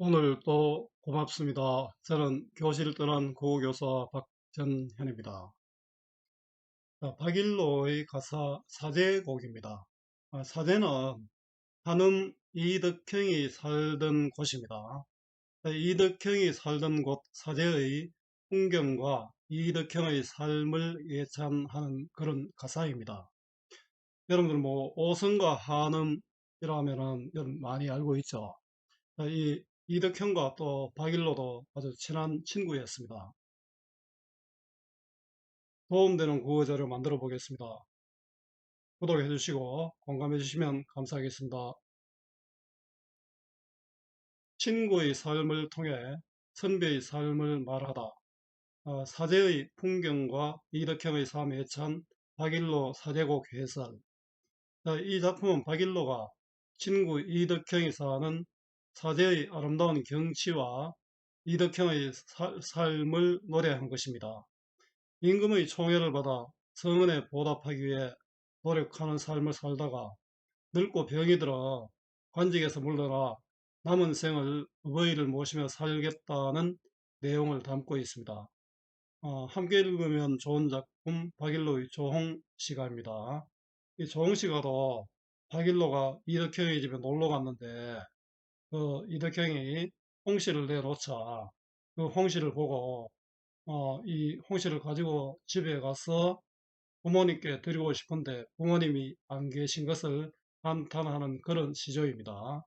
오늘 또 고맙습니다. 저는 교실 떠난 고교사 박전현입니다. 자, 박일로의 가사 사제곡입니다. 아, 사제는 한음 이덕형이 살던 곳입니다. 자, 이덕형이 살던 곳 사제의 풍경과 이덕형의 삶을 예찬하는 그런 가사입니다. 여러분들 뭐 오성과 한음이라면은 많이 알고 있죠. 자, 이 이덕형과 또 박일로도 아주 친한 친구였습니다. 도움되는 구어 자료 만들어 보겠습니다. 구독해 주시고 공감해 주시면 감사하겠습니다. 친구의 삶을 통해 선배의 삶을 말하다. 어, 사제의 풍경과 이덕형의 삶에 찬 박일로 사제곡 해설. 이 작품은 박일로가 친구 이덕형이 사는 사제의 아름다운 경치와 이덕형의 사, 삶을 노래한 것입니다. 임금의 총애를 받아 성은에 보답하기 위해 노력하는 삶을 살다가 늙고 병이 들어 관직에서 물러나 남은 생을 어버이를 모시며 살겠다는 내용을 담고 있습니다. 어, 함께 읽으면 좋은 작품 박일로의 조홍 시가입니다. 이 조홍 시가도 박일로가 이덕형의 집에 놀러 갔는데 그 이덕형이 홍시를 내놓자 그 홍시를 보고 어, 이 홍시를 가지고 집에 가서 부모님께 드리고 싶은데 부모님이 안 계신 것을 한탄하는 그런 시조입니다.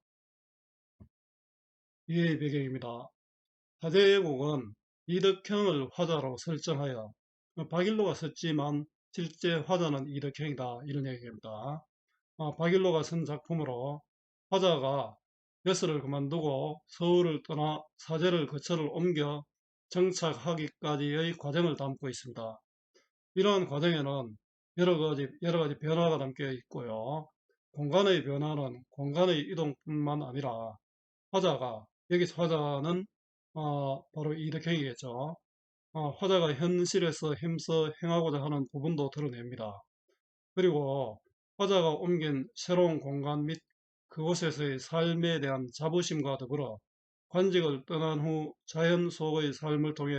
이의 배경입니다. 사제예곡은 이덕형을 화자로 설정하여 박일로가 썼지만 실제 화자는 이덕형이다 이런 얘기입니다. 어, 박일로가 쓴 작품으로 화자가 벼슬을 그만두고 서울을 떠나 사제를 거처를 옮겨 정착하기까지의 과정을 담고 있습니다. 이러한 과정에는 여러 가지, 여러 가지 변화가 담겨 있고요. 공간의 변화는 공간의 이동뿐만 아니라 화자가, 여기서 화자는 어, 바로 이덕형이겠죠. 어, 화자가 현실에서 힘써 행하고자 하는 부분도 드러냅니다. 그리고 화자가 옮긴 새로운 공간 및 그곳에서의 삶에 대한 자부심과 더불어 관직을 떠난 후 자연 속의 삶을 통해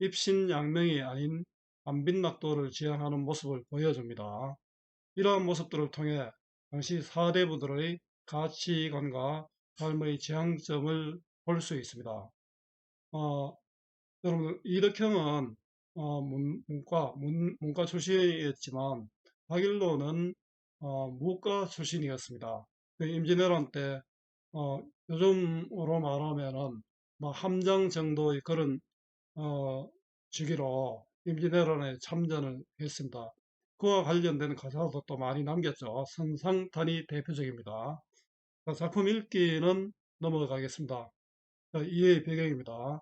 입신양명이 아닌 안빈낙도를 지향하는 모습을 보여줍니다. 이러한 모습들을 통해 당시 사대부들의 가치관과 삶의 지향점을 볼 수 있습니다. 어, 여러분 이덕형은 어, 문, 과 문, 문과 출신이었지만 박일로는 어, 무과 출신이었습니다. 그 임진왜란 때 어, 요즘으로 말하면은 뭐 함장 정도의 그런 어, 주기로 임진왜란에 참전을 했습니다. 그와 관련된 가사도 또 많이 남겼죠. 선상탄이 대표적입니다. 작품 읽기는 넘어가겠습니다. 이의 배경입니다.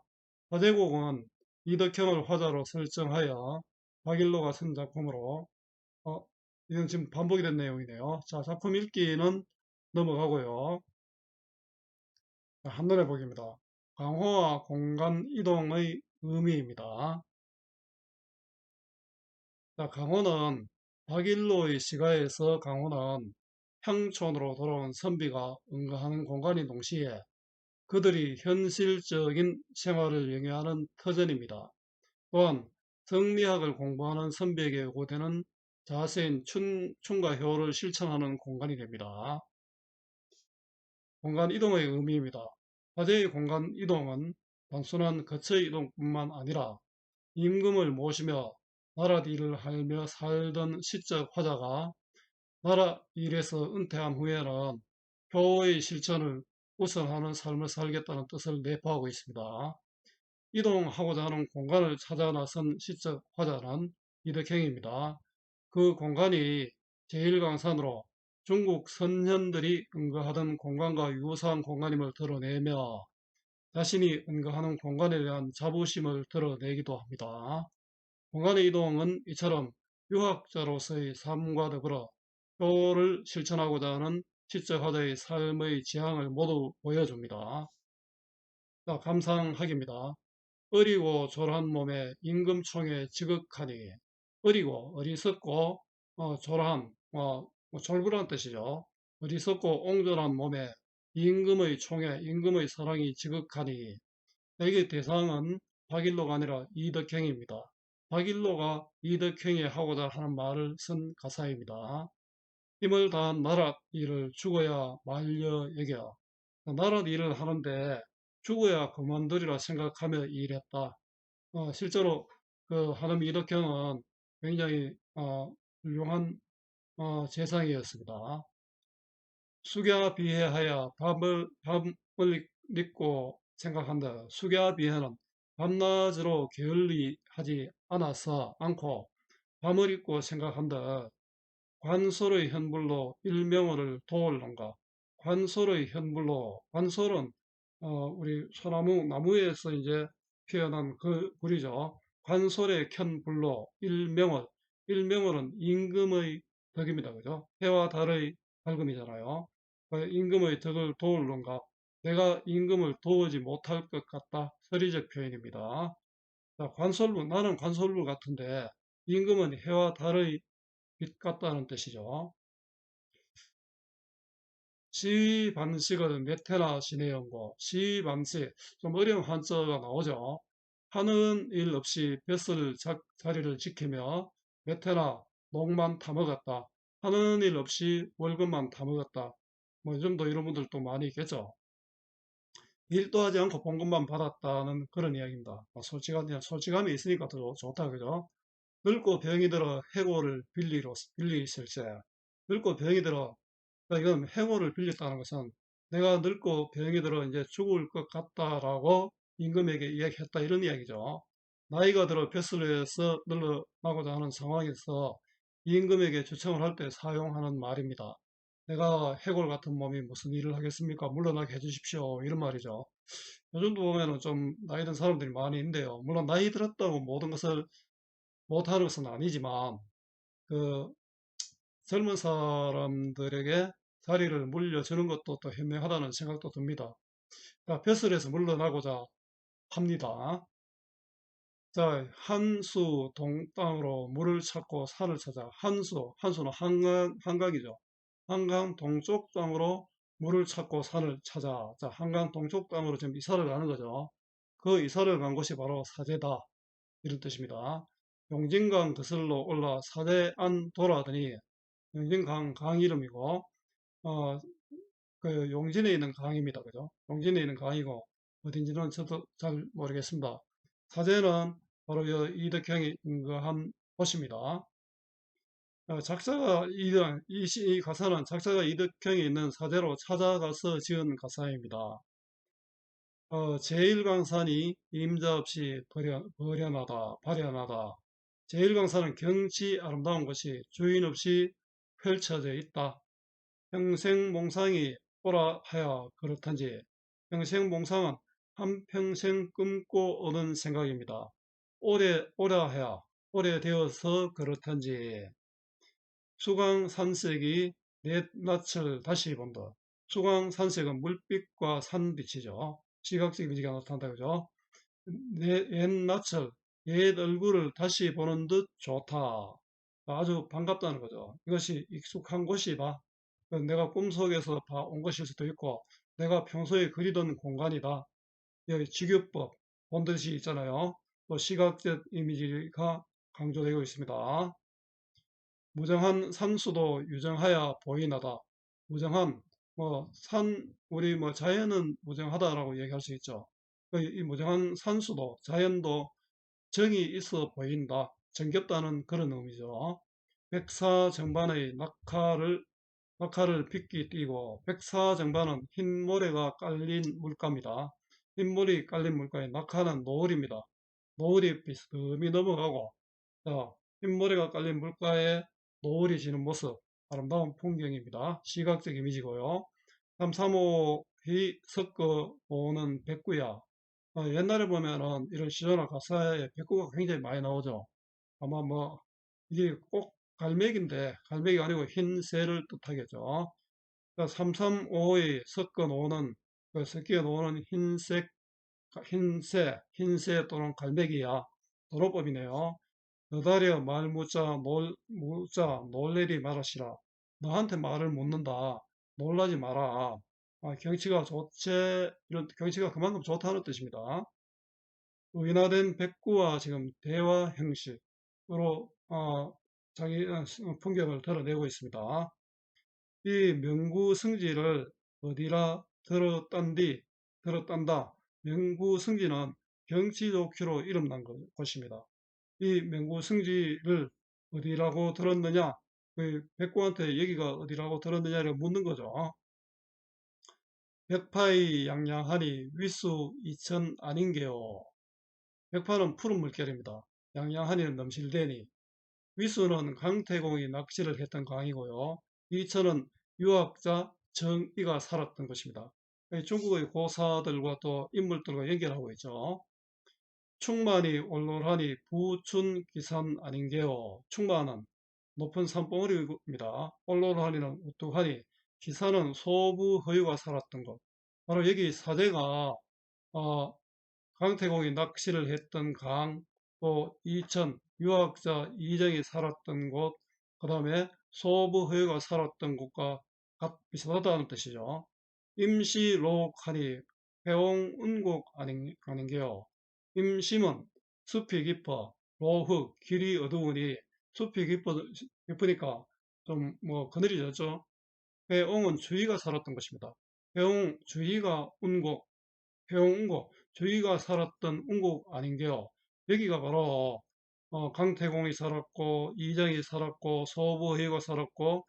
화제곡은 이덕형을 화자로 설정하여 박일로가 쓴 작품으로 어, 이건 지금 반복이 된 내용이네요. 자, 작품 읽기는 넘어가고요. 한눈에 보기입니다. 강호와 공간 이동의 의미입니다. 자, 강호는 박일로의 시가에서 강호는 향촌으로 돌아온 선비가 응가하는 공간인 동시에 그들이 현실적인 생활을 영위하는 터전입니다. 또한 성리학을 공부하는 선비에게 요구되는 자세인 춘, 춘가효를 실천하는 공간이 됩니다. 공간 이동의 의미입니다. 화제의 공간 이동은 단순한 거처 이동뿐만 아니라 임금을 모시며 나라 일을 하며 살던 시적 화자가 나라 일에서 은퇴한 후에는 효의 실천을 우선하는 삶을 살겠다는 뜻을 내포하고 있습니다. 이동하고자 하는 공간을 찾아 나선 시적 화자는 이덕행입니다. 그 공간이 제1강산으로 중국 선현들이 응거하던 공간과 유사한 공간임을 드러내며 자신이 응거하는 공간에 대한 자부심을 드러내기도 합니다. 공간의 이동은 이처럼 유학자로서의 삶과 더불어 효를 실천하고자 하는 시적화자의 삶의 지향을 모두 보여줍니다. 자, 감상하기입니다. 어리고 졸한 몸에 임금총에 지극하니 어리고 어리석고 어, 졸한 어, 뭐 졸부란 뜻이죠. 어리석고 옹졸한 몸에 임금의 총에 임금의 사랑이 지극하니 여기 대상은 박일로가 아니라 이덕형입니다. 박일로가 이덕형이 하고자 하는 말을 쓴 가사입니다. 힘을 다한 나랏 일을 죽어야 말려 여겨. 나랏 일을 하는데 죽어야 그만두리라 생각하며 일했다. 어, 실제로 그 하남 이덕형은 굉장히 어, 훌륭한 어, 재상이었습니다. 숙야 비해하여 밤을, 밤을 잊고 생각한다. 숙야 비해는 밤낮으로 게을리 하지 않아서 않고 밤을 잊고 생각한다. 관솔의 현불로 일명을 도울는가. 관솔의 현불로 관솔은 어, 우리 소나무 나무에서 이제 표현한 그 불이죠. 관솔의 켠불로 일명을 일명을은 임금의 덕입니다. 그죠? 해와 달의 밝음이잖아요. 그 임금의 덕을 도울는가. 내가 임금을 도우지 못할 것 같다. 서리적 표현입니다. 자, 관솔부, 나는 관솔부 같은데 임금은 해와 달의 빛 같다는 뜻이죠. 시반식을 몇 해나 지내온고 시반식 좀 어려운 한자가 나오죠. 하는 일 없이 뱃을 자, 자리를 지키며 몇 해나 녹만 타먹었다. 하는 일 없이 월급만 타먹었다. 뭐 요즘도 이런 분들도 많이 있겠죠. 일도 하지 않고 봉급만 받았다는 그런 이야기입니다. 뭐 솔직한, 솔직함이 있으니까 더 좋다, 그죠? 늙고 병이 들어 해고를 빌리로, 빌리실세. 늙고 병이 들어, 그러니까 이건 해고를 빌렸다는 것은 내가 늙고 병이 들어 이제 죽을 것 같다라고 임금에게 이야기했다 이런 이야기죠. 나이가 들어 뱃슬에서 늘어나고자 하는 상황에서 임금에게 추청을 할 때 사용하는 말입니다. 내가 해골 같은 몸이 무슨 일을 하겠습니까? 물러나게 해주십시오. 이런 말이죠. 요즘도 보면은 좀 나이 든 사람들이 많이 있는데요. 물론 나이 들었다고 모든 것을 못하는 것은 아니지만 그 젊은 사람들에게 자리를 물려주는 것도 또 현명하다는 생각도 듭니다. 자, 벼슬에서 물러나고자 합니다. 자, 한수 동땅으로 물을 찾고 산을 찾아 한수, 한수는 한강, 한강이죠. 한강 동쪽 땅으로 물을 찾고 산을 찾아. 자, 한강 동쪽 땅으로 지금 이사를 가는 거죠. 그 이사를 간 곳이 바로 사제다. 이런 뜻입니다. 용진강 거슬러 올라 사대 안 돌아더니 용진강 강 이름이고 어, 그 용진에 있는 강입니다. 그죠? 용진에 있는 강이고 어딘지는 저도 잘 모르겠습니다. 사제는 바로 이덕형이 인거한 곳입니다. 어, 작사가 이덕, 이, 이 가사는 작사가 이덕형이 있는 사제로 찾아가서 지은 가사입니다. 어, 제1강산이 임자 없이 버려, 버려나다, 발현하다. 제1강산은 경치 아름다운 곳이 주인 없이 펼쳐져 있다. 평생 몽상이 오라 하여 그렇단지 평생 몽상은 한평생 꿈꿔 오는 생각입니다. 오래 오라 하여 오래되어서 그렇단지 수강 산색이 넷낯을 다시 본다. 수강 산색은 물빛과 산빛이죠. 시각적 이미지가 나타난다 그죠? 옛낯을 옛 얼굴을 다시 보는 듯 좋다. 아주 반갑다는 거죠. 이것이 익숙한 곳이다. 내가 꿈속에서 온 것일 수도 있고 내가 평소에 그리던 공간이다. 여기 직유법 본듯이 있잖아요. 또 시각적 이미지가 강조되고 있습니다. 무정한 산수도 유정하여 보이나다. 무정한 뭐 산 우리 뭐 자연은 무정하다라고 얘기할 수 있죠. 그이 무정한 산수도 자연도 정이 있어 보인다. 정겹다는 그런 의미죠. 백사 정반의 낙하를 낙하를 빗기 띄고 백사 정반은 흰 모래가 깔린 물가입니다. 흰 물이 깔린 물가에 낙하는 노을입니다. 노을이 비스듬히 넘어가고 자, 흰모래가 깔린 물가에 노을이 지는 모습 아름다운 풍경입니다. 시각적 이미지고요. 다음 3호이 섞어 오는 백구야 어, 옛날에 보면은 이런 시조나 가사에 백구가 굉장히 많이 나오죠. 아마 뭐 이게 꼭 갈매기인데 갈매기가 아니고 흰 새를 뜻하겠죠. 335의 섞어 놓는 그 섞여 놓는 흰색 흰새, 흰새 또는 갈매기야 도로법이네요. 너다려 말 묻자 놀 묻자 놀래리 말하시라. 너한테 말을 묻는다. 놀라지 마라. 아, 경치가 좋지, 이런 경치가 그만큼 좋다는 뜻입니다. 의인화된 백구와 지금 대화 형식으로 어, 자기 어, 풍경을 드러내고 있습니다. 이 명구 승지를 어디라 들었단디 들었단다. 명구 승지는 경치 좋기로 이름난 곳입니다. 이 명구 승지를 어디라고 들었느냐? 그 백구한테 여기가 어디라고 들었느냐를 묻는 거죠. 백파의 양양하니 위수 이천 아닌게요. 백파는 푸른 물결입니다. 양양하니는 넘실대니 위수는 강태공이 낚시를 했던 강이고요. 이천은 유학자 정이가 살았던 것입니다. 중국의 고사들과 또 인물들과 연결하고 있죠. 충만이 올롤하니 부춘 기산 아닌게요. 충만은 높은 산봉우리입니다. 올롤하니는 우뚝하니 기산은 소부 허유가 살았던 것. 바로 여기 사제가 어, 강태공이 낚시를 했던 강, 또 이천 유학자 이정이 살았던 곳, 그 다음에 소부 허유가 살았던 곳과 비슷하다는 뜻이죠. 임시록하니 회홍운곡 아닌, 아닌게요. 임심은 숲이 깊어 로흑 길이 어두우니 숲이 깊어, 깊으니까 좀 뭐 그늘이 졌죠. 회홍은 주위가 살았던 것입니다. 회홍 주위가 운곡 회홍 운곡 주위가 살았던 운곡 아닌게요. 여기가 바로 어, 강태공이 살았고 이정이 살았고 소부회가 살았고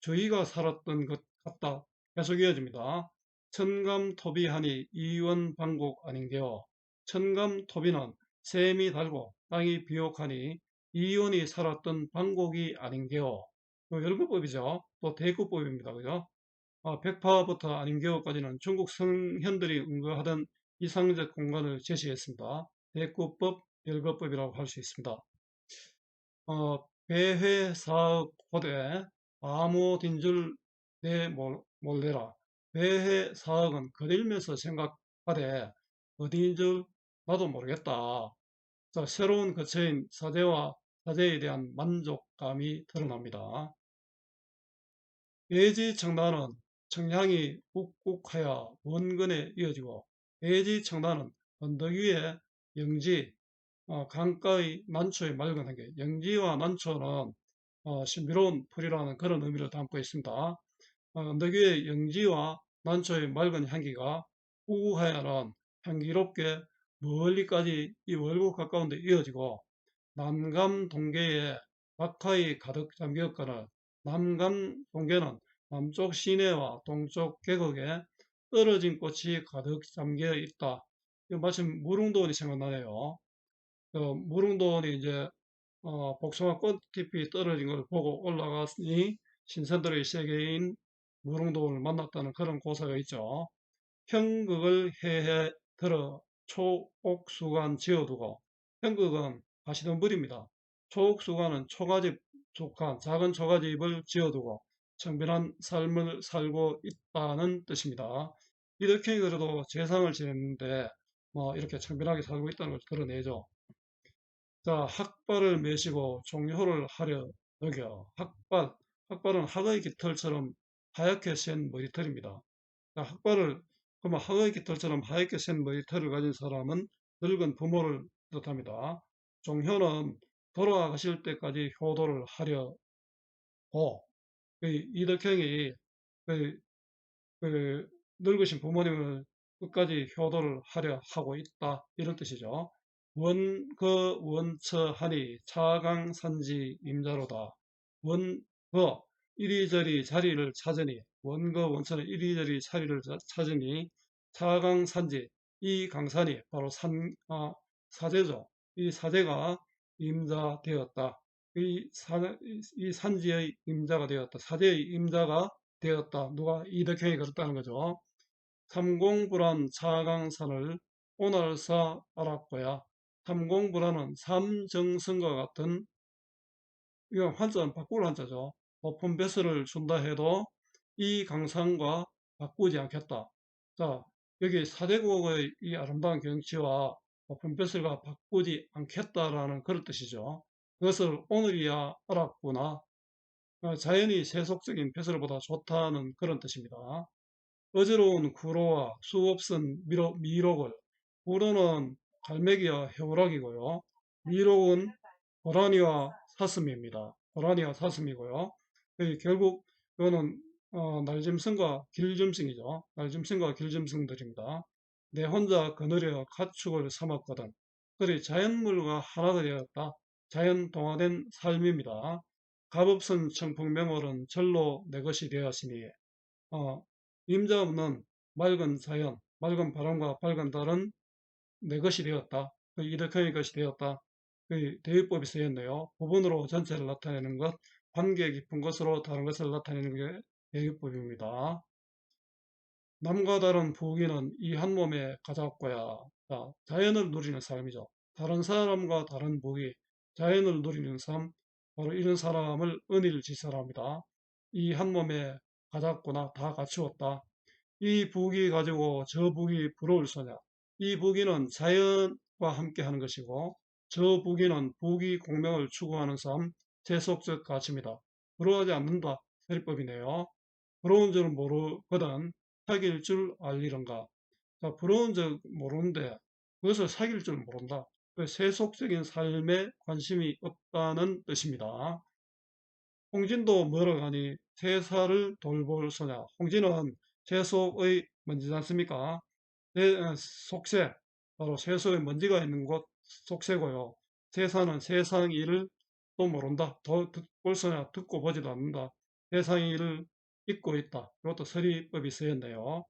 주위가 살았던 것 같다. 계속 이어집니다. 천감토비하니 이원방곡 아닌게요. 천감토비는 샘이 달고 땅이 비옥하니 이원이 살았던 방곡이 아닌게요. 열구법이죠. 또 대구법입니다. 그죠? 아, 백파부터 아닌게요까지는 중국 성현들이 응거하던 이상적 공간을 제시했습니다. 대구법, 열거법이라고 할 수 있습니다. 어, 배회사업 고대 아무딘줄 내몰 래라. 배해 사학은 거닐면서 생각하되 어디인 줄 나도 모르겠다. 자, 새로운 거처인 사제와 사제에 대한 만족감이 드러납니다. 예지청단은 청량이 욱욱하여 원근에 이어지고 예지청단은 언덕 위에 영지, 어, 강가의 난초의 맑은 한계, 영지와 난초는 어, 신비로운 풀이라는 그런 의미를 담고 있습니다. 어, 언덕 위에 영지와 난초의 맑은 향기가 우하야는 향기롭게 멀리까지 이 월국 가까운데 이어지고 남감 동계에 박하이 가득 잠겼거늘 남감 동계는 남쪽 시내와 동쪽 계곡에 떨어진 꽃이 가득 잠겨 있다. 마침 무릉도원이 생각나네요. 그 무릉도원이 이제 어, 복숭아 꽃잎이 떨어진 걸 보고 올라갔으니 신선들의 세계인 무릉도원을 만났다는 그런 고사가 있죠. 형극을 해해 들어 초옥수관 지어두고 형극은 가시덤불입니다. 초옥수관은 초가집 속한 작은 초가집을 지어두고 청빈한 삶을 살고 있다는 뜻입니다. 이렇게 그래도 재상을 지냈는데 뭐 이렇게 청빈하게 살고 있다는 걸 드러내죠. 자, 학발을 매시고 종효를 하려 여겨. 학발, 학발은 학의 깃털처럼 하얗게 센 머리털입니다. 자, 학발을, 그러면 학의 깃털처럼 하얗게 센 머리털을 가진 사람은 늙은 부모를 뜻합니다. 종효는 돌아가실 때까지 효도를 하려고, 그 이덕형이 그, 그 늙으신 부모님을 끝까지 효도를 하려 하고 있다. 이런 뜻이죠. 원거 원처하니 차강산지 임자로다. 원거 이리저리 자리를 찾으니 원거 원처는 이리저리 자리를 찾으니 차강산지 이 강산이 바로 산 아, 사제죠. 이 사제가 임자되었다. 이, 사, 이 산지의 임자가 되었다. 사제의 임자가 되었다. 누가 이덕형이 그랬다는 거죠. 삼공불안 차강산을 오날사 알았고야 삼공불안은 삼정성과 같은 이건 환자는 바꿀 환자죠. 오픈 베스를 준다 해도 이 강산과 바꾸지 않겠다. 자, 여기 사대국의 이 아름다운 경치와 오픈 베스가 바꾸지 않겠다라는 그런 뜻이죠. 그것을 오늘이야 알았구나. 어, 자연이 세속적인 베슬보다 좋다는 그런 뜻입니다. 어지러운 구로와 수없은 미로, 미록을 구로는 갈매기와 해오락이고요. 미록은 고라니와 사슴입니다. 고라니와 사슴이고요. 이 결국 이거는 어, 날짐승과 길짐승이죠. 날짐승과 길짐승들입니다. 내 혼자 거느려 가축을 삼았거든. 그리 자연물과 하나가 되었다. 자연 동화된 삶입니다. 값없은 청풍명월은 절로 내 것이 되었으니 어, 임자 없는 맑은 자연, 맑은 바람과 밝은 달은 내 것이 되었다. 그 이덕형의 것이 되었다. 그 대위법이 쓰였네요. 부분으로 전체를 나타내는 것, 관계 깊은 것으로 다른 것을 나타내는 게 대위법입니다. 남과 다른 부귀는 이 한 몸에. 자, 자연을 누리는 삶이죠. 다른 사람과 다른 부귀, 자연을 누리는 삶, 바로 이런 사람을 은일지사랍니다. 이 한 몸에 가졌구나, 다 갖추었다. 이 부귀 가지고 저 부귀 부러울 소냐. 이 부귀는 자연과 함께 하는 것이고, 저 부귀는 부귀 공명을 추구하는 삶, 세속적 가치입니다. 부러워하지 않는다. 세리법이네요. 부러운 줄 모르거든 사귈 줄 알리런가. 자, 부러운 줄 모르는데 그것을 사귈 줄 모른다. 그 세속적인 삶에 관심이 없다는 뜻입니다. 홍진도 하니 세사를 돌볼 소냐. 홍진은 세속의 먼지지 않습니까? 내 어, 속세, 바로 세속의 먼지가 있는 곳 속세고요. 세사는 세상 일을 또 모른다. 더 듣볼 소냐. 듣고 보지도 않는다. 세상 일을 잊고 있다. 이것도 서리법이 쓰였네요.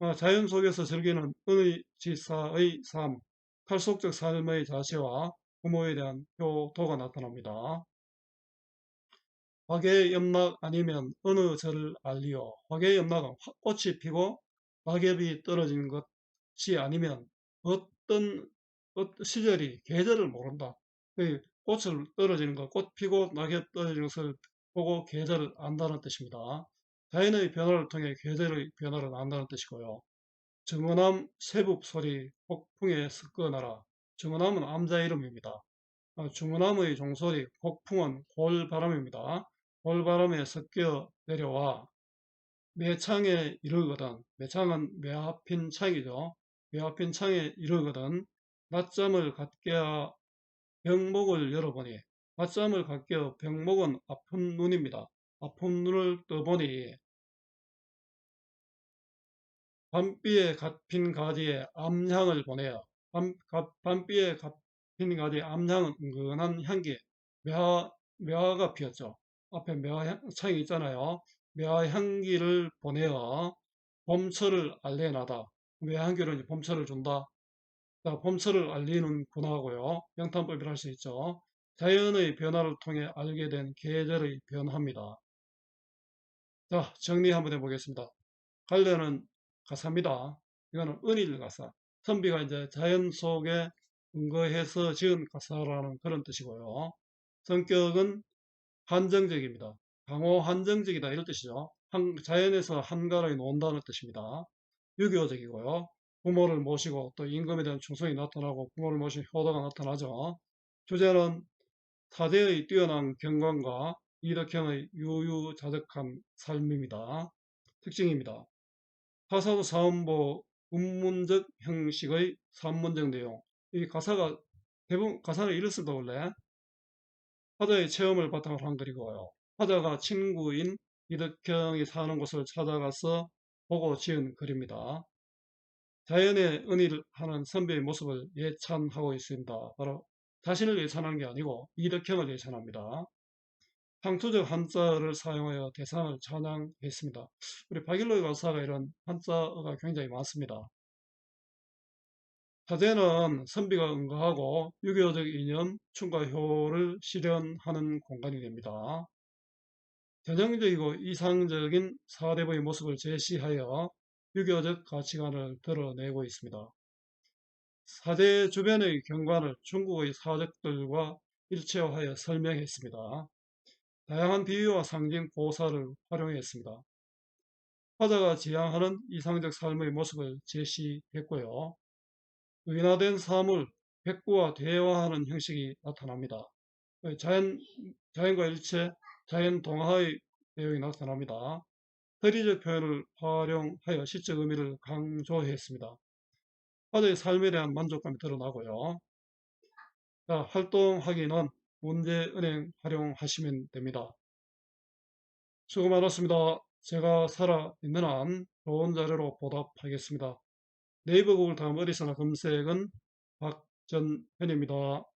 어, 자연 속에서 즐기는 은의 지사의 삶, 탈속적 삶의 자세와 부모에 대한 효도가 나타납니다. 화개의 염락 아니면 어느 절을 알리오. 화개의 염락은 꽃이 피고 낙엽이 떨어지는 것이 아니면 어떤, 어떤 시절이 계절을 모른다. 그 꽃을 떨어지는 것, 꽃 피고 낙엽 떨어지는 것을 보고 계절을 안다는 뜻입니다. 자연의 변화를 통해 계절의 변화를 안다는 뜻이고요. 정원암 세북 소리 폭풍에 섞어나라. 정원암은 암자 이름입니다. 어, 중원암의 종소리 폭풍은 골바람입니다. 골바람에 섞여 내려와 매창에 이르거든 매창은 매합힌 창이죠. 매합힌 창에 이르거든 낮잠을 갖게 하 병목을 열어보니 갖게 하 병목은 아픈 눈입니다. 아픈 눈을 떠보니 밤비에 gat핀 가지에 암향을 보내어 밤, 밤비에 gat핀 가지에 암향은 은근한 향기 매화, 매화가 피었죠. 앞에 매화 창이 있잖아요. 매화 향기를 보내어 봄철을 알려나다. 매화 향기로 봄철을 준다. 자, 봄철을 알리는 구나고요. 영탄법이라 할 수 있죠. 자연의 변화를 통해 알게 된 계절의 변화입니다. 자, 정리 한번 해보겠습니다. 관련은 가사입니다. 이거는 은일 가사. 선비가 이제 자연 속에 근거해서 지은 가사라는 그런 뜻이고요. 성격은 한정적입니다. 강호 한정적이다 이런 뜻이죠. 한, 자연에서 한가로이 논다는 뜻입니다. 유교적이고요. 부모를 모시고 또 임금에 대한 충성이 나타나고 부모를 모신 효도가 나타나죠. 주제는 사대의 뛰어난 경관과 이덕형의 유유자적한 삶입니다. 특징입니다. 가사도 사음보 운문적 형식의 산문적 내용. 이 가사가 대부분 가사를 읽었습니다 원래. 화자의 체험을 바탕으로 한 글이고요. 화자가 친구인 이덕형이 사는 곳을 찾아가서 보고 지은 글입니다. 자연의 은희를 하는 선배의 모습을 예찬하고 있습니다. 바로 자신을 예찬하는 게 아니고 이덕형을 예찬합니다. 상투적 한자를 사용하여 대상을 찬양했습니다. 우리 박일로의 가사가 이런 한자가 굉장히 많습니다. 사제는 선비가 응가하고 유교적 이념, 충과 효를 실현하는 공간이 됩니다. 전형적이고 이상적인 사대부의 모습을 제시하여 유교적 가치관을 드러내고 있습니다. 사제 주변의 경관을 중국의 사적들과 일체화하여 설명했습니다. 다양한 비유와 상징 보사를 활용했습니다. 화자가 지향하는 이상적 삶의 모습을 제시했고요. 의인화된 사물, 백구와 대화하는 형식이 나타납니다. 자연, 자연과 일체, 자연 동화의 내용이 나타납니다. 허리적 표현을 활용하여 시적 의미를 강조했습니다. 아들의 삶에 대한 만족감이 드러나고요. 자, 활동하기는 문제은행 활용하시면 됩니다. 수고 많았습니다. 제가 살아있는 한 좋은 자료로 보답하겠습니다. 네이버 구글 다음 어디서나 검색은 박전현입니다.